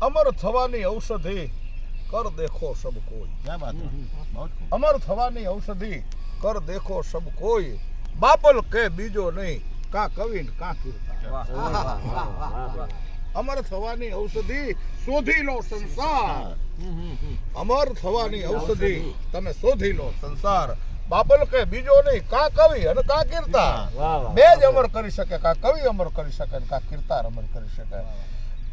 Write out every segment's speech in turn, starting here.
અમર થવાની ઔષધિ કર દેખો સબ કોઈ અમર થવાની ઔષધિ કર દેખો સબ કોઈ બાપલ કે બીજો નહીં કા કવિન કા કીર્તા અમર થવાની ઔષધિ શોધી લો સંસાર અમર થવાની ઔષધિ તમે શોધી લો સંસાર બાપલ કે બીજો નહીં કા કવિ અને કા કીર્તા બે જ અમર કરી શકે કા કવિ અમર કરી શકે ને કા કીર્તાર અમર કરી શકે.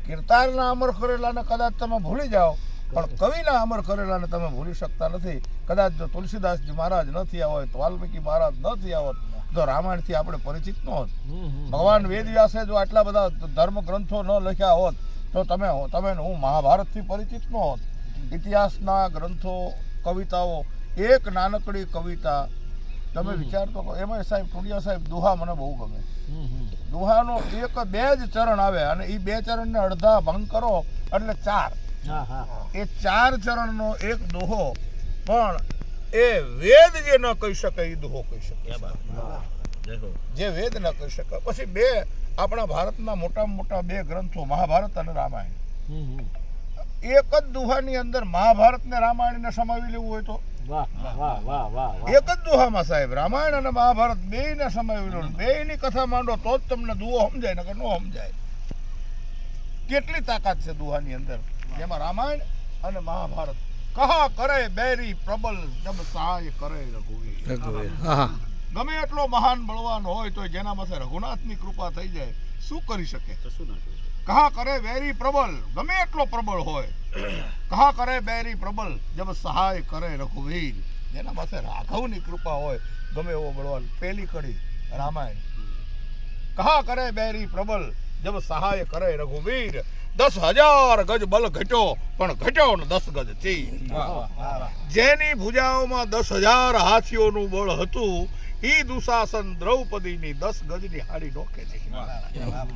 કીર્તારના અમર કરેલાને કદાચ તમે ભૂલી જાઓ પણ કવિના અમર કરેલાને તમે ભૂલી શકતા નથી. કદાચ જો તુલસીદાસજી મહારાજ ન થયા હોય તો વાલ્મીકી મહારાજ ન થયા હોત તો રામાયણથી આપણે પરિચિત ન હોત. ભગવાન વેદવ્યાસે જો આટલા બધા ધર્મ ગ્રંથો ન લખ્યા હોત તો તમે તમે હું હું મહાભારતથી પરિચિત ન હોત. ઇતિહાસના ગ્રંથો કવિતાઓ એક નાનકડી કવિતા તમે વિચાર તો એમાં સાહેબ ટુડિયા સાહેબ દુહા મને બહુ ગમે. દુહાનો એક બે જ ચરણ આવે અને એ બે ચરણને અડધા ભંગ કરો એટલે ચાર. એ ચાર ચરણનો એક દોહો પણ એ વેદ જે ન કહી શકે એ દુહો કહી શકે. જે વેદ ન કહી શકે. પછી બે આપણા ભારતના મોટા મોટા બે ગ્રંથો મહાભારત અને રામાયણ. એક જ દુહાની અંદર મહાભારત ને રામાયણને સમાવી લેવું હોય તો? વાહ વાહ વાહ વાહ વાહ એક જ દુહામાં સાહેબ રામાયણ અને મહાભારત બેયને સમાવી લો. બેયની કથા માંડો તો જ તમને દુહો સમજાય નકર ન સમજાય. કેટલી તાકાત છે દુહાની અંદર? જેમાં રામાયણ અને મહાભારત. કહા કરે બેરી પ્રબલ જબ સહાય કરે રઘુવીર. ગમે એટલો મહાન બળવાન હોય તો જેના માથે રઘુનાથની કૃપા થઈ જાય શું કરી શકે. કહા કરે વેરી પ્રબલ ગમે એટલો પ્રબળ હોય કહા કરે બેરી પ્રબલ જબ સહાય કરે રઘુવીર. જેના પાસે રાઘવની કૃપા હોય ગમે એવો બળવાન. પેલી કડી રામાયણ. કહા કરે બેરી પ્રબલ જબ સહાય કરે રઘુવીર. દસ હજાર ગજ બલ ઘટ્યો પણ ઘટ્યો ને દસ ગજથી જેની ભુજાઓમાં દસ હજાર હાથીઓનું બળ હતું ઈ દુશાસન દ્રૌપદીની દસ ગજની હાડી નોખે છે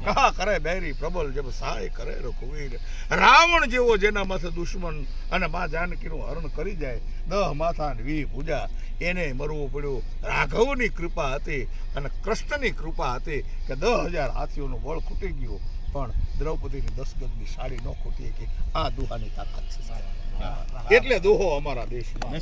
કહા કરે બેરી પ્રબલ જેમ સહાય કરે રઘુવીર રાવણ જેવો જેના માથે દુશ્મન અને મા જાનકીનું હરણ કરી જાય દહ માથા વી પૂજા. એને મરવું પડ્યું. રાઘવની કૃપા હતી અને કૃષ્ણની કૃપા હતી કે દહ હજાર હાથીઓનું બળ ખૂટી ગયું. પણ દ્રૌપદીની દસ ગજની સાડી ન ખૂટી કે આ દુહાની તાકાત છે. એટલે દુહો અમારા દેશમાં.